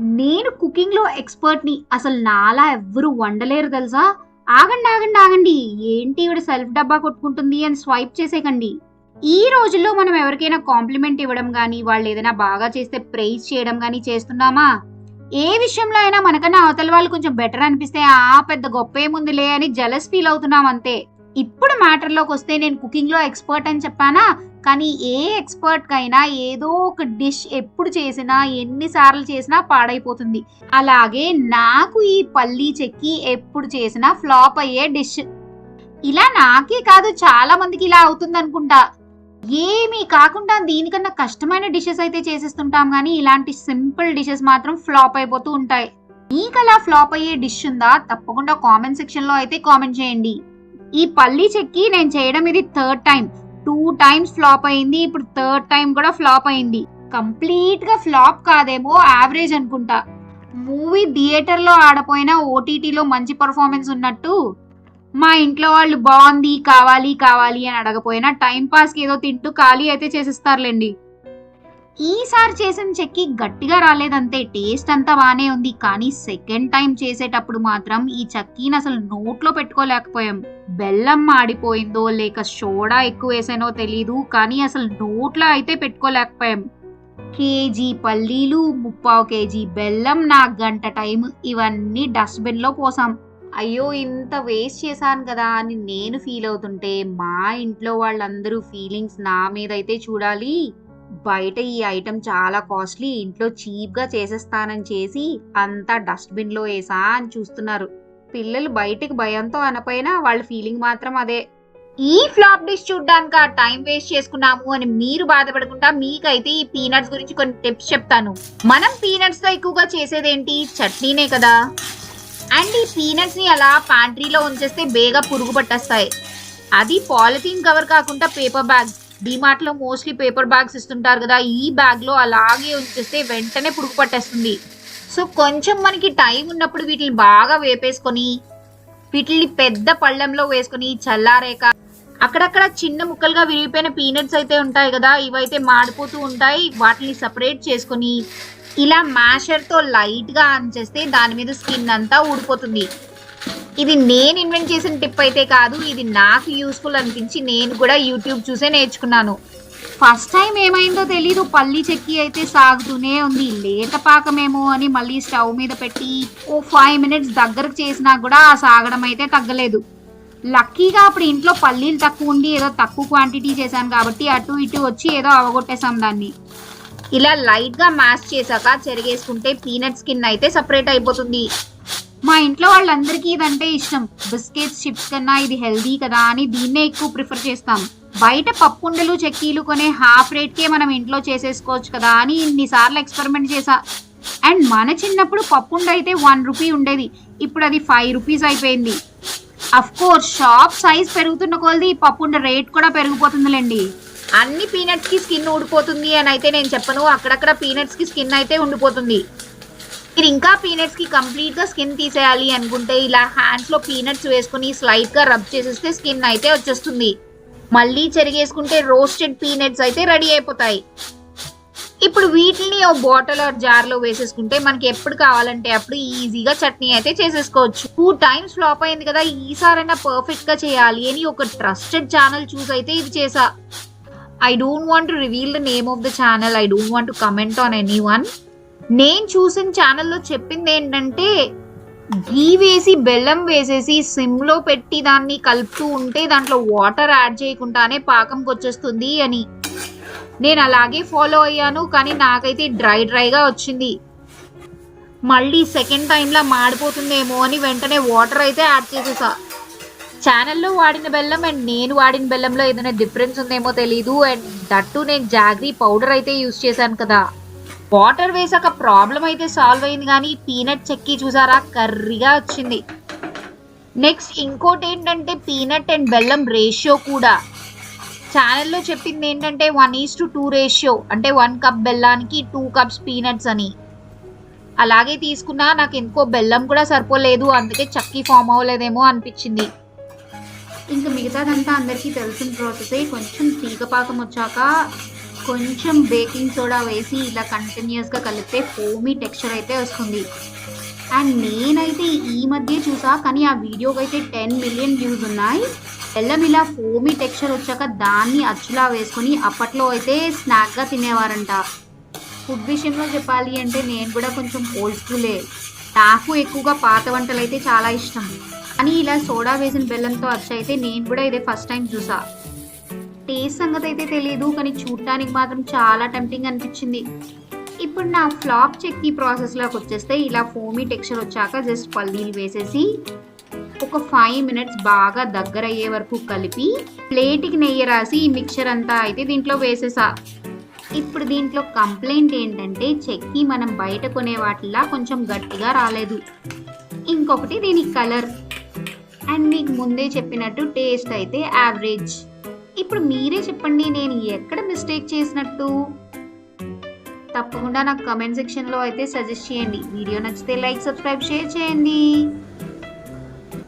నేను కుకింగ్లో ఎక్స్పర్ట్ని. అసలు నాలా ఎవ్వరూ వండలేరు తెలుసా? ఆగండి ఆగండి ఆగండి. ఏంటి ఇవిడ సెల్ఫ్ డబ్బా కొట్టుకుంటుంది అని స్వైప్ చేసేకండి. ఈ రోజుల్లో మనం ఎవరికైనా కాంప్లిమెంట్ ఇవ్వడం కానీ వాళ్ళు ఏదైనా బాగా చేస్తే ప్రైజ్ చేయడం కానీ చేస్తున్నామా? ఏ విషయంలో అయినా మనకన్నా అవతల వాళ్ళు కొంచెం బెటర్ అనిపిస్తే ఆ పెద్ద గొప్ప ఏముందిలే అని జలస్ ఫీల్ అవుతున్నాం అంతే. ఇప్పుడు మ్యాటర్లోకి వస్తే నేను కుకింగ్లో ఎక్స్పర్ట్ అని చెప్పానా? కానీ ఏ ఎక్స్పర్ట్కైనా ఏదో ఒక డిష్ ఎప్పుడు చేసినా ఎన్నిసార్లు చేసినా పాడైపోతుంది. అలాగే నాకు ఈ పల్లీ చెక్కి ఎప్పుడు చేసినా ఫ్లాప్ అయ్యే డిష్. ఇలా నాకే కాదు చాలా మందికి ఇలా అవుతుంది అనుకుంటా ఏమీ కాకుండా దీనికన్నా కష్టమైన డిషెస్ అయితే చేసేస్తుంటాం కానీ ఇలాంటి సింపుల్ డిషెస్ మాత్రం ఫ్లాప్ అయిపోతూ ఉంటాయి. మీకు అలా ఫ్లాప్ అయ్యే డిష్ ఉందా? తప్పకుండా కామెంట్ సెక్షన్లో అయితే కామెంట్ చేయండి. ఈ పల్లీ చెక్కి నేను చేయడం ఇది third time two times flop అయింది ఇప్పుడు థర్డ్ టైం కూడా ఫ్లాప్ అయింది. కంప్లీట్గా ఫ్లాప్ కాదేమో యావరేజ్ అనుకుంటా. మూవీ థియేటర్లో ఆడపోయినా ఓటీటీలో మంచి పర్ఫార్మెన్స్ ఉన్నట్టు మా ఇంట్లో వాళ్ళు బాగుంది కావాలి కావాలి అని అడగపోయినా టైం పాస్ ఏదో తింటూ ఖాళీ అయితే చేసేస్తారులేండి. ఈసారి చేసిన చెక్కి గట్టిగా రాలేదంతే. టేస్ట్ అంతా బాగానే ఉంది. కానీ సెకండ్ టైం చేసేటప్పుడు మాత్రం ఈ చక్కీని అసలు నోట్లో పెట్టుకోలేకపోయాం. బెల్లం మాడిపోయిందో లేక సోడా ఎక్కువ వేసానో తెలీదు. కానీ అసలు నోట్లో అయితే పెట్టుకోలేకపోయాం. కేజీ పల్లీలు ముప్పావు కేజీ బెల్లం నా గంట టైం ఇవన్నీ డస్ట్బిన్లో పోసాం. అయ్యో ఇంత వేస్ట్ చేశాను కదా అని నేను ఫీల్ అవుతుంటే మా ఇంట్లో వాళ్ళందరూ ఫీలింగ్స్ నా మీద అయితే చూడాలి. బయట ఈ ఐటెం చాలా కాస్ట్లీ ఇంట్లో చీప్గా చేసేస్తానని చేసి అంతా డస్ట్బిన్లో వేసా అని చూస్తున్నారు. పిల్లలు బయటికి భయంతో అనపోయినా వాళ్ళ ఫీలింగ్ మాత్రం అదే. ఈ ఫ్లాప్ డిష్ చూడ్డానికి ఆ టైం వేస్ట్ చేసుకున్నాము అని మీరు బాధపడకుండా మీకైతే ఈ పీనట్స్ గురించి కొన్ని టిప్స్ చెప్తాను. మనం పీనట్స్తో ఎక్కువగా చేసేదేంటి? చట్నీనే కదా. అండ్ ఈ పీనట్స్ని అలా ప్యాంట్రీలో ఉంచేస్తే బేగా పురుగు పట్టేస్తాయి. అది పాలిథీన్ కవర్ కాకుండా పేపర్ బ్యాగ్ డిమార్ట్లో మోస్ట్లీ పేపర్ బ్యాగ్స్ ఇస్తుంటారు కదా ఈ బ్యాగ్లో అలాగే ఉంచేస్తే వెంటనే పురుగు పట్టేస్తుంది. సో కొంచెం మనకి టైం ఉన్నప్పుడు వీటిని బాగా వేపేసుకొని వీటిని పెద్ద పళ్ళెంలో వేసుకొని చల్లారేక అక్కడక్కడ చిన్న ముక్కలుగా విరిగిపోయిన పీనట్స్ అయితే ఉంటాయి కదా ఇవైతే మాడిపోతూ ఉంటాయి వాటిని సపరేట్ చేసుకొని ఇలా మ్యాషర్తో లైట్గా ఆన్ చేస్తే దాని మీద స్కిన్ అంతా ఊడిపోతుంది. ఇది నేను ఇన్వెంట్ చేసిన టిప్ అయితే కాదు ఇది నాకు యూస్ఫుల్ అనిపించి నేను కూడా యూట్యూబ్ చూసే నేర్చుకున్నాను. ఫస్ట్ టైం ఏమైందో తెలీదు పల్లి చెక్కి అయితే సాగుతూనే ఉంది. లేత పాకమేమో అని మళ్ళీ స్టవ్ మీద పెట్టి ఓ ఫైవ్ మినిట్స్ దగ్గరకు చేసినా కూడా ఆ సాగడం అయితే తగ్గలేదు. లక్కీగా అప్పుడు ఇంట్లో పల్లీలు తక్కువ ఉండి ఏదో తక్కువ క్వాంటిటీ చేశాను కాబట్టి అటు ఇటు వచ్చి ఏదో అవగొట్టేసాం దాన్ని. ఇలా లైట్గా మ్యాష్ చేశాక చెరిగేసుకుంటే పీనట్ స్కిన్ అయితే సపరేట్ అయిపోతుంది. మా ఇంట్లో వాళ్ళందరికీ ఇదంటే ఇష్టం. బిస్కెట్స్ చిప్స్ కన్నా ఇది హెల్దీ కదా అని దీన్నే ఎక్కువ ప్రిఫర్ చేస్తాం. బయట పప్పుండలు చెక్కీలు కొనే హాఫ్ రేట్కే మనం ఇంట్లో చేసేసుకోవచ్చు కదా అని ఇన్నిసార్లు ఎక్స్పెరిమెంట్ చేశా. అండ్ మన చిన్నప్పుడు పప్పుండ అయితే వన్ రూపీ ఉండేది. ఇప్పుడు అది ఫైవ్ రూపీస్ అయిపోయింది. అఫ్ కోర్స్ షాప్ సైజ్ పెరుగుతున్న కొలది పప్పుండ రేట్ కూడా పెరిగిపోతుందిలేండి. అన్ని పీనట్స్కి స్కిన్ ఊడిపోతుంది అని అయితే నేను చెప్పను. అక్కడక్కడ పీనట్స్కి స్కిన్ అయితే ఉండిపోతుంది. మీరు ఇంకా పీనట్స్కి కంప్లీట్గా స్కిన్ తీసేయాలి అనుకుంటే ఇలా హ్యాండ్స్లో పీనట్స్ వేసుకుని స్లైట్గా రబ్ చేసేస్తే స్కిన్ అయితే వచ్చేస్తుంది. మళ్ళీ చెరిగేసుకుంటే రోస్టెడ్ పీనట్స్ అయితే రెడీ అయిపోతాయి. ఇప్పుడు వీటిని ఓ బాటిల్ ఆర్ జార్లో వేసేసుకుంటే మనకి ఎప్పుడు కావాలంటే అప్పుడు ఈజీగా చట్నీ అయితే చేసేసుకోవచ్చు. టూ టైమ్స్ ఫ్లాప్ అయింది కదా ఈసారైనా పర్ఫెక్ట్గా చేయాలి అని ఒక ట్రస్టెడ్ ఛానల్ చూస్ అయితే ఇది చేసా. I don't want to reveal the name of the channel I don't want to comment on anyone. నేను చూసిన ఛానల్లో చెప్పింది ఏంటంటే ఘీ వేసి బెల్లం వేసేసి సిమ్లో పెట్టి దాన్ని కలుపుతూ ఉంటే దాంట్లో వాటర్ యాడ్ చేయకుండానే పాకంకి వచ్చేస్తుంది అని. నేను అలాగే ఫాలో అయ్యాను కానీ నాకైతే డ్రై డ్రైగా వచ్చింది. మళ్ళీ సెకండ్ టైంలా మాడిపోతుందేమో అని వెంటనే వాటర్ అయితే యాడ్ చేసేసా. ఛానల్లో వాడిన బెల్లం అండ్ నేను వాడిన బెల్లంలో ఏదైనా డిఫరెన్స్ ఉందేమో తెలీదు అండ్ దట్టు నేను జాగ్రీ పౌడర్ అయితే యూస్ చేశాను కదా. వాటర్ వేసాక ప్రాబ్లం అయితే సాల్వ్ అయింది కానీ పీనట్ చెక్కి చూసారా? కర్రీగా వచ్చింది. నెక్స్ట్ ఇంకోటి ఏంటంటే పీనట్ అండ్ బెల్లం రేషియో కూడా. ఛానల్లో చెప్పింది ఏంటంటే one is to two ratio అంటే వన్ కప్ బెల్లానికి టూ కప్స్ పీనట్స్ అని. అలాగే తీసుకున్నా నాకు ఎందుకో బెల్లం కూడా సరిపోలేదు అందుకే చక్కీ ఫామ్ అవ్వలేదేమో అనిపించింది. ఇంకా మిగతాదంతా అందరికీ తెలిసిన ప్రాసెసే కొంచెం తీగపాకం వచ్చాక కొంచెం బేకింగ్ సోడా వేసి ఇలా కంటిన్యూస్గా కలిపితే ఫోమీ టెక్స్చర్ అయితే వస్తుంది. అండ్ నేనైతే ఈ మధ్య చూసా కానీ ఆ వీడియోకి అయితే టెన్ మిలియన్ వ్యూస్ ఉన్నాయి. బెల్లం ఇలా ఫోమీ టెక్స్చర్ వచ్చాక దాన్ని అచ్చులా వేసుకొని అప్పట్లో అయితే స్నాక్గా తినేవారంట. ఫుడ్ విషయంలో చెప్పాలి అంటే నేను కూడా కొంచెం ఓల్డ్ స్కూలే నాకు ఎక్కువగా పాత వంటలు అయితే చాలా ఇష్టం. కానీ ఇలా సోడా వేసిన బెల్లంతో అచ్చు అయితే నేను కూడా ఇదే ఫస్ట్ టైం చూసా. టేస్ట్ సంగతి అయితే తెలియదు కానీ చూడటానికి మాత్రం చాలా టెంప్టింగ్ అనిపించింది. ఇప్పుడు నా ఫ్లాప్ చెక్కి ప్రాసెస్లోకి వచ్చేస్తే ఇలా ఫోమీ టెక్స్చర్ వచ్చాక జస్ట్ పల్లీలు వేసేసి ఒక ఫైవ్ మినిట్స్ బాగా దగ్గర అయ్యే వరకు కలిపి ప్లేట్కి నెయ్యి రాసి ఈ మిక్చర్ అంతా అయితే దీంట్లో వేసేసా. ఇప్పుడు దీంట్లో కంప్లైంట్ ఏంటంటే చెక్కి మనం బయట కొనే వాటిలా కొంచెం గట్టిగా రాలేదు. ఇంకొకటి దీని కలర్ అండ్ మీకు ముందే చెప్పినట్టు టేస్ట్ అయితే యావరేజ్ ఇప్పుడు మీరే చెప్పండి నేను ఎక్కడ మిస్టేక్ చేసినట్టు? తప్పకుండా నాకు కమెంట్ సెక్షన్లో అయితే సజెస్ట్ చేయండి. వీడియో నచ్చితే లైక్ సబ్స్క్రైబ్ షేర్ చేయండి.